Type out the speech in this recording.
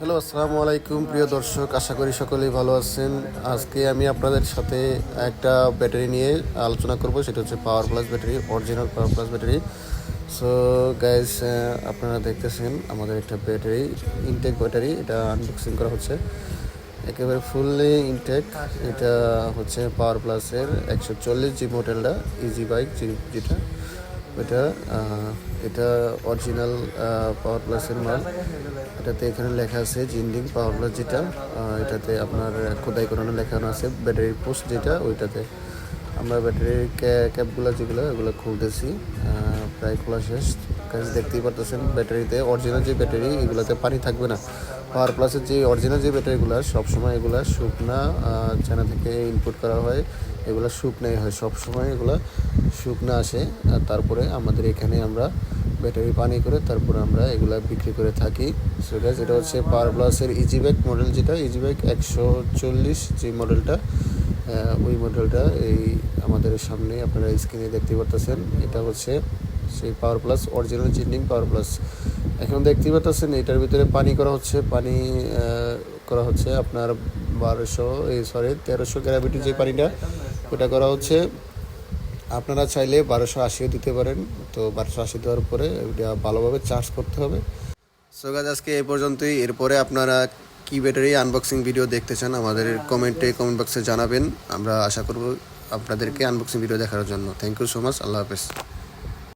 Hello, আসসালামু আলাইকুম, প্রিয় দর্শক, আশা করি সকলেই ভালো আছেন। আজকে আমি আপনাদের সাথে একটা ব্যাটারি নিয়ে আলোচনা করব, সেটা হচ্ছে power plus battery, original power plus battery. So guys আপনারা দেখতেছেন আমাদের একটা ব্যাটারি ইনটেক ব্যাটারি, এটা আনবক্সিং করা হচ্ছে। একেবারে ফুললি ইনটেক এটা হচ্ছে পাওয়ার প্লাসের একশো চল্লিশ জি মডেলটা ইজি বাইক যেটা এটা এটা অরিজিনাল পাওয়ার প্লাসের মাল। এটাতে এখানে লেখা আছে, জিন্ডিং পাওয়ার প্লাস যেটা এটাতে আপনার খোদাই করানো লেখানো আছে ব্যাটারির পোস্ট যেটা, ওইটাতে। আমরা ব্যাটারির ক্যাপগুলো যেগুলো ওগুলো খুলতেছি প্রায় খোলা শেষ। কাজে দেখতেই পারতেছেন ব্যাটারিতে অরিজিনাল যে ব্যাটারি এগুলোতে পানি থাকবে না। পাওয়ার প্লাসের যে অরিজিনাল যে ব্যাটারিগুলো সবসময় এগুলো শুকনা চায়না থেকে ইনপুট করা হয়, এগুলো শুকনাই হয়, সবসময় এগুলো শুকনা আসে। আর তারপরে আমাদের এখানে আমরা ব্যাটারি পানি করে তারপরে আমরা এগুলা বিক্রি করে থাকি। সো গাইজ এটা হচ্ছে পাওয়ার প্লাসের ইজি ব্যাগ মডেল যেটা ইজি ব্যাগ একশো চল্লিশ যে মডেলটা ওই মডেলটা এই আমাদের সামনে আপনারা স্ক্রিনে দেখতে পারতেছেন। এটা হচ্ছে সেই পাওয়ার প্লাস অরিজিনাল জিন্ডিং পাওয়ার প্লাস এখন দেখতেই পাচ্ছেন এটার ভিতরে পানি করা হচ্ছে, পানি করা হচ্ছে আপনার বারোশো এই সরি তেরোশো গ্রাভিটির যে পানিটা, ওটা করা হচ্ছে। আপনারা চাইলে বারোশো আশিও দিতে পারেন, তো বারোশো আশি দেওয়ার পরে এটা ভালোভাবে চার্জ করতে হবে। সো গাছ আজকে এই পর্যন্তই। এরপরে আপনারা কি ব্যাটারি আনবক্সিং ভিডিও দেখতে চান, আমাদের কমেন্টে কমেন্ট বক্সে জানাবেন। আমরা আশা করব আপনাদেরকে আনবক্সিং ভিডিও দেখার জন্য। থ্যাংক ইউ সো মাচ আল্লাহ হাফেজ।